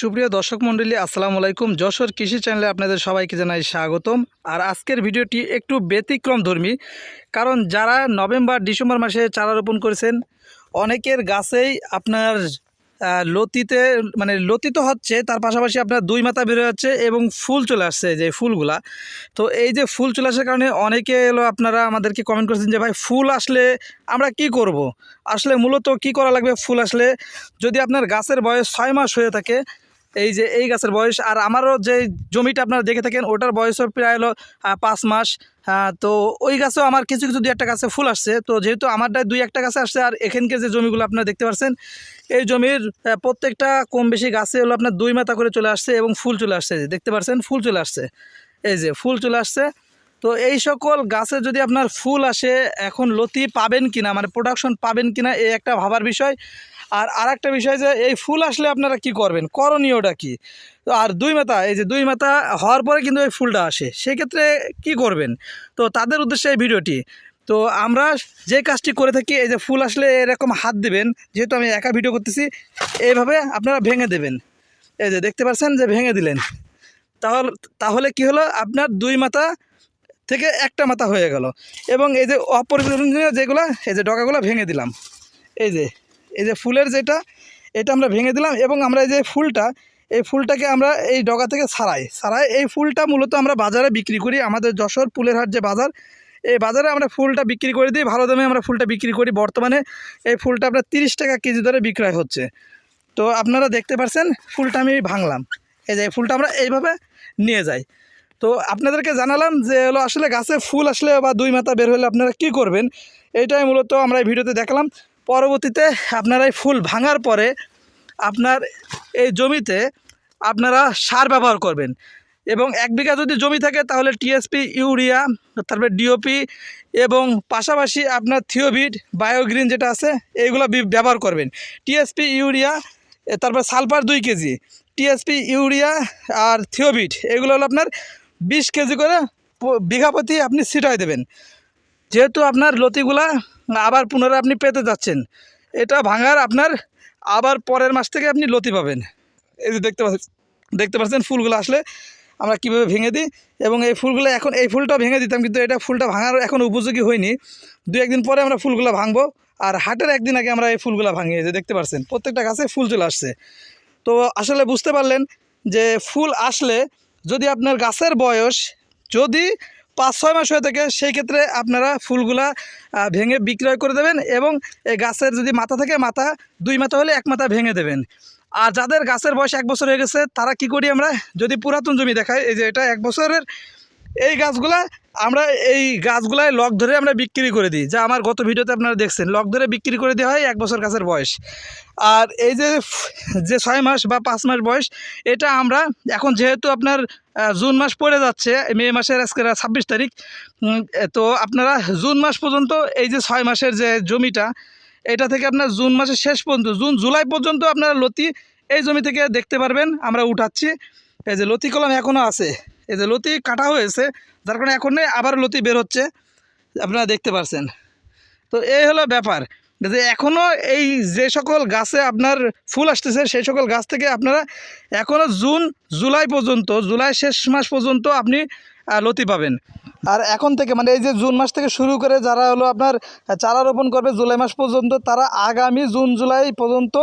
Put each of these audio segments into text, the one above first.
সুপ্রিয় দর্শক মণ্ডলী, আসসালামু আলাইকুম। যশোর কৃষি চ্যানেলে আপনাদের সবাইকে জানাই স্বাগতম। আর আজকের ভিডিওটি একটু ব্যতিক্রম ধর্মী, কারণ যারা নভেম্বর, ডিসেম্বর মাসে চারা রোপণ করেছেন, অনেকের গাছেই আপনার লতিতে মানে লতি তো হচ্ছে, তার পাশাপাশি আপনার দুই মাথা বেরো যাচ্ছে এবং ফুল চলে আসছে যে ফুলগুলা। তো এই যে ফুল চলে আসার কারণে অনেকে এলো আপনারা আমাদেরকে কমেন্ট করেছেন যে, ভাই, ফুল আসলে আমরা কি করব। আসলে মূলত কি করা লাগবে? ফুল আসলে যদি আপনার গাছের বয়স ছয় মাস হয়ে থাকে এই যে এই গাছের বয়স, আর আমারও যে জমিটা আপনারা দেখে থাকেন, ওটার বয়সও প্রায় হলো পাঁচ মাস। হ্যাঁ তো ওই গাছেও আমার কিছু কিছু দুই একটা গাছে ফুল আসছে। তো যেহেতু আমারটায় দুই একটা গাছে আসছে, আর এখানকার যে জমিগুলো আপনারা দেখতে পাচ্ছেন এই জমির প্রত্যেকটা কম বেশি গাছে হলো আপনার দুই মাথা করে চলে আসছে এবং ফুল চলে আসছে। দেখতে পাচ্ছেন ফুল চলে আসছে। এই যে ফুল চলে আসছে। তো এই সকল গাছে যদি আপনার ফুল আসে, এখন লতি পাবেন কিনা মানে প্রোডাকশন পাবেন কিনা এই একটা ভাবার বিষয়। আর আর একটা বিষয় যে, এই ফুল আসলে আপনারা কি করবেন? করণীয়টা কি? তো আর দুই মাথা, এই যে দুই মাথা হওয়ার পরে কিন্তু এই ফুলটা আসে। সেক্ষেত্রে কি করবেন? তো তাদের উদ্দেশ্যে এই ভিডিওটি। তো আমরা যে কাজটি করে থাকি, এই যে ফুল আসলে এরকম হাত দিবেন, যেহেতু আমি একা ভিডিও করতেছি, এইভাবে আপনারা ভেঙে দেবেন। এই যে দেখতে পাচ্ছেন যে ভেঙে দিলেন। তাহলে তাহলে কি হলো? আপনার দুই মাথা থেকে একটা মাথা হয়ে গেল। এবং এই যে অপরিবর্তনীয় যেগুলো, এই যে ডগাগুলো ভেঙে দিলাম। এই যে এই যে ফুলের যেটা, এটা আমরা ভেঙে দিলাম এবং আমরা এই যে ফুলটা, এই ফুলটাকে আমরা এই ডগা থেকে ছাড়াই ছাড়াই এই ফুলটা মূলত আমরা বাজারে বিক্রি করি। আমাদের যশোর ফুলের হাট যে বাজার, এই বাজারে আমরা ফুলটা বিক্রি করে দিই। ভালো দামে আমরা ফুলটা বিক্রি করি। বর্তমানে এই ফুলটা আপনার তিরিশ টাকা কেজি দরে বিক্রয় হচ্ছে। তো আপনারা দেখতে পাচ্ছেন ফুলটা আমি ভাঙলাম। এই যে ফুলটা আমরা এইভাবে নিয়ে যাই। তো আপনাদেরকে জানালাম যে হলো আসলে গাছে ফুল আসলে বা দুই মাথা বের হলে আপনারা কি করবেন? এটাই মূলত আমরা এই ভিডিওতে দেখালাম। পরবর্তীতে আপনারা এই ফুল ভাঙার পরে আপনার এই জমিতে আপনারা সার ব্যবহার করবেন। এবং এক বিঘা যদি জমি থাকে তাহলে টিএসপি ইউরিয়া, তারপরে ডিওপি এবং পাশাপাশি আপনার থিওভিট বায়োগ্রিন যেটা আছে, এইগুলো ব্যবহার করবেন। টিএসপি ইউরিয়া তারপর সালফার দুই কেজি। টিএসপি ইউরিয়া আর থিওভিট এগুলো হলো আপনার বিশ কেজি করে বিঘা প্রতি আপনি ছিটাই দেবেন। যেহেতু আপনার লতিগুলা আবার পুনরায় আপনি পেতে যাচ্ছেন, এটা ভাঙার আপনার আবার পরের মাস থেকে আপনি লতি পাবেন। এই যে দেখতে পাচ্ছেন দেখতে পাচ্ছেন ফুলগুলো আসলে আমরা কীভাবে ভেঙে দিই এবং এই ফুলগুলো এখন এই ফুলটা ভেঙে দিতাম কিন্তু এটা ফুলটা ভাঙার এখন উপযোগী হয়নি। দু একদিন পরে আমরা ফুলগুলো ভাঙবো আর হাটের একদিন আগে আমরা এই ফুলগুলো ভাঙিয়ে যে দেখতে পাচ্ছেন, প্রত্যেকটা গাছে ফুল চলে আসছে। তো আসলে বুঝতে পারলেন যে ফুল আসলে যদি আপনার গাছের বয়স যদি পাঁচ ছয় মাস হয়ে থাকে, সেই ক্ষেত্রে আপনারা ফুলগুলা ভেঙে বিক্রয় করে দেবেন এবং এই গাছের যদি মাথা থাকে, মাথা দুই মাথা হলে এক মাথা ভেঙে দেবেন। আর যাদের গাছের বয়স এক বছর হয়ে গেছে, তারা কি করি আমরা, যদি পুরাতন জমি দেখায় এই যে এটা এক বছরের, এই গাছগুলা আমরা এই গাছগুলায় লক ধরে আমরা বিক্রি করে দিই। যা আমার গত ভিডিওতে আপনারা দেখছেন, লক ধরে বিক্রি করে দেওয়া হয় এক বছর গাছের বয়স। আর এই যে যে ছয় মাস বা পাঁচ মাস বয়স, এটা আমরা এখন যেহেতু আপনার জুন মাস পড়ে যাচ্ছে, মে মাসের আজকে ছাব্বিশ তারিখ তো আপনারা জুন মাস পর্যন্ত এই যে ছয় মাসের যে জমিটা, এটা থেকে আপনার জুন মাসের শেষ পর্যন্ত, জুন, জুলাই পর্যন্ত আপনারা লতি এই জমি থেকে দেখতে পারবেন, আমরা উঠাচ্ছি। এই যে লতি কলম এখনও আছে। এই যে লতি কাটা হয়েছে, যার কারণে এখন আবার লতি বের হচ্ছে। আপনারা দেখতে পারছেন। তো এই হলো ব্যাপার যে এখনও এই যে সকল গাছে আপনার ফুল আসতেছে, সেই সকল গাছ থেকে আপনারা এখনও জুন, জুলাই পর্যন্ত, জুলাই শেষ মাস পর্যন্ত আপনি লতি পাবেন। আর এখন থেকে মানে এই যে জুন মাস থেকে শুরু করে যারা হলো আপনার চারা রোপণ করবে জুলাই মাস পর্যন্ত, তারা আগামী জুন, জুলাই পর্যন্ত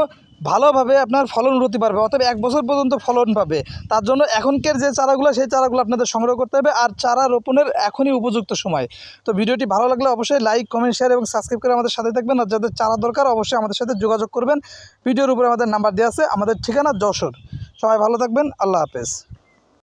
ভালোভাবে আপনার ফলন উন্নতি পারবে অর্থাৎ এক বছর পর্যন্ত ফলন পাবে। তার জন্য এখনকার যে চারাগুলো, সেই চারাগুলো আপনাদের সংগ্রহ করতে হবে, আর চারা রোপণের এখনই উপযুক্ত সময়। তো ভিডিওটি ভালো লাগলে অবশ্যই লাইক কমেন্ট শেয়ার এবং সাবস্ক্রাইব করে আমাদের সাথে থাকবেন, আর যাদের চারা দরকার অবশ্যই আমাদের সাথে যোগাযোগ করবেন। ভিডিওর উপরে আমাদের নাম্বার দেওয়া আছে, আমাদের ঠিকানা যশোর। সবাই ভালো থাকবেন, আল্লাহ হাফেজ।